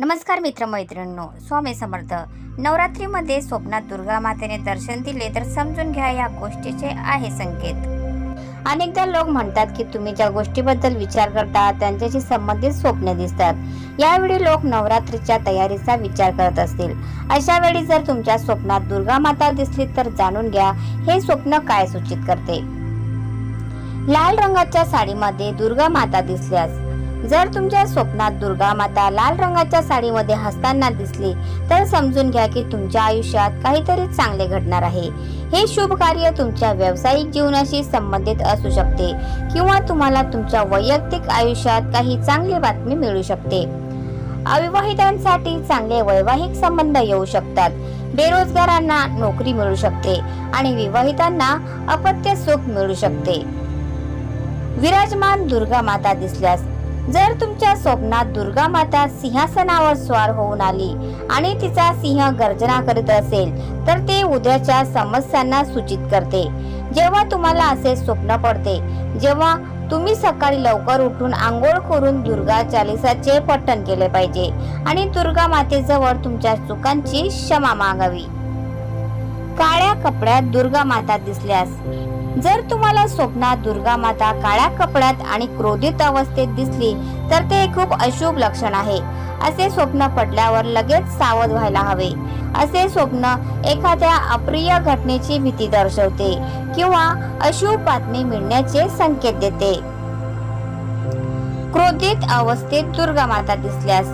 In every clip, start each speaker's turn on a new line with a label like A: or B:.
A: नमस्कार मित्रमैत्रिणींनो स्वामी समर्थ. नवरात्रीमध्ये स्वप्नात दुर्गा मातेने दर्शन दिले तर समजून घ्या या गोष्टीचे आहे संकेत. अनेकदा लोक म्हणतात की तुम्ही ज्या गोष्टीबद्दल विचार करता त्यांच्याशी संबंधित स्वप्ने दिसतात. यावेळी लोक नवरात्रीच्या तयारीचा विचार करत असतील. अशा वेळी जर तुमच्या स्वप्नात दुर्गा माता दिसली तर जाणून घ्या हे स्वप्न काय सूचित करते? लाल रंगाच्या साडीमध्ये दुर्गा माता दिसल्यास जर तुमच्या स्वप्नात दुर्गा माता लाल रंगाच्या साडीमध्ये हसताना दिसली तर समजून घ्या की तुमच्या आयुष्यात काहीतरी चांगले घडणार आहे. हे शुभ कार्य तुमच्या व्यावसायिक जीवनाशी संबंधित असू शकते किंवा तुम्हाला तुमच्या वैयक्तिक आयुष्यात काही चांगली बातमी मिळू शकते. अविवाहितांसाठी चांगले वैवाहिक संबंध येऊ शकतात. बेरोजगारांना नोकरी मिळू शकते आणि विवाहितांना अपत्य सुख मिळू शकते. विराजमान दुर्गा माता दिसल्यास जर तुमच्या स्वप्नात दुर्गा माता सिंहासनावर स्वार होऊन आली आणि तिचा सिंह गर्जना करीत असेल तर ते उद्याच्या समस्यांना सूचित करते. जेव्हा तुम्हाला असे स्वप्न पडते जेव्हा तुम्ही सकाळी लवकर उठून आंघोळ करून दुर्गा चालिसाचे पठण केले पाहिजे आणि दुर्गा मातेजवळ तुमच्या चुकांची क्षमा मागावी. काळ्या कपड्यात दुर्गा माता दिसल्यास जर तुम्हाला स्वप्नात दुर्गा माता काळ्या कपड्यात आणि क्रोधित अवस्थेत दिसली तर ते खूप अशुभ लक्षण आहे. असे स्वप्न पडल्यावर लगेच सावध व्हायला हवे. असे स्वप्न एखाद्या अप्रिय घटनेची भीती दर्शवते किंवा अशुभ बातमी मिळण्याचे संकेत देते. क्रोधित अवस्थेत दुर्गा माता दिसल्यास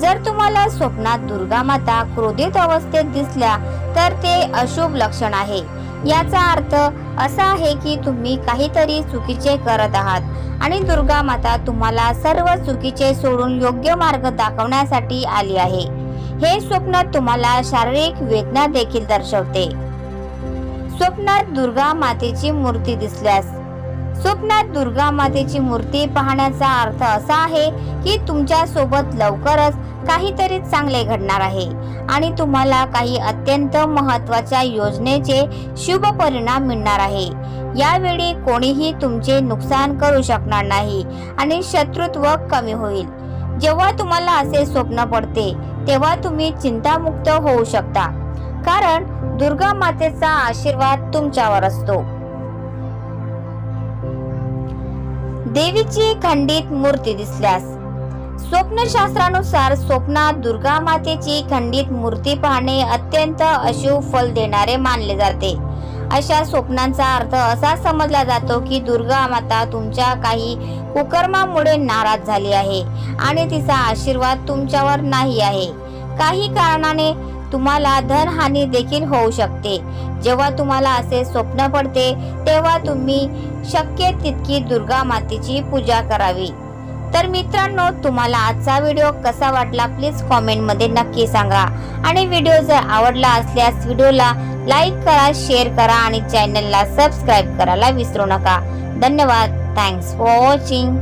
A: जर तुम्हाला स्वप्नात दुर्गा माता क्रोधित अवस्थेत दिसल्या तर ते अशुभ लक्षण आहे. याचा अर्थ असा आहे की तुम्ही काहीतरी चुकीचे करत आहात. आणि दुर्गा माता तुम्हाला सर्व चुकीचे सोडून योग्य मार्ग दाखवण्यासाठी आली आहे. हे स्वप्न तुम्हाला शारीरिक वेदना देखील दर्शवते. स्वप्नात दुर्गा मातेची मूर्ती दिसल्यास स्वप्नात दुर्गा मातेची मूर्ती पाहण्याचा अर्थ असा आहे की तुमच्यासोबत लवकरच काहीतरी चांगले घडणार आहे. आणि तुम्हाला काही अत्यंत महत्त्वाच्या योजनेचे शुभ परिणाम मिळणार आहे. यावेळी कोणीही तुमचे नुकसान करू शकणार नाही आणि शत्रुत्व कमी होईल. जेव्हा तुम्हाला असे स्वप्न पडते तेव्हा तुम्ही चिंतामुक्त होऊ शकता. कारण दुर्गा मातेचा आशीर्वाद तुमच्यावर असतो. देवीची खंडित मूर्ती दिसल्यास. स्वप्नशास्त्रानुसार स्वप्नात दुर्गा मातेची खंडित मूर्ती पाहणे अत्यंत अशुभ फल देणारे मानले जाते. अशा स्वप्नांचा अर्थ असा समजला जातो की दुर्गा माता तुमच्या काही कुकर्मामुळे नाराज झाली आहे आणि तिचा आशीर्वाद तुमच्यावर नाही आहे. काही कारणाने तुम्हाला धनहानी देखील होऊ शकते. जेव्हा तुम्हाला असे स्वप्न पडते तेव्हा तुम्ही शक्य तितकी दुर्गा मातेची पूजा करावी. तर मित्रांनो तुम्हाला आजचा व्हिडिओ कसा वाटला प्लीज कॉमेंटमध्ये नक्की सांगा. आणि व्हिडिओ जर आवडला असल्यास व्हिडिओला लाईक करा शेअर करा आणि चॅनलला सबस्क्राईब करायला विसरू नका. धन्यवाद. Thanks for watching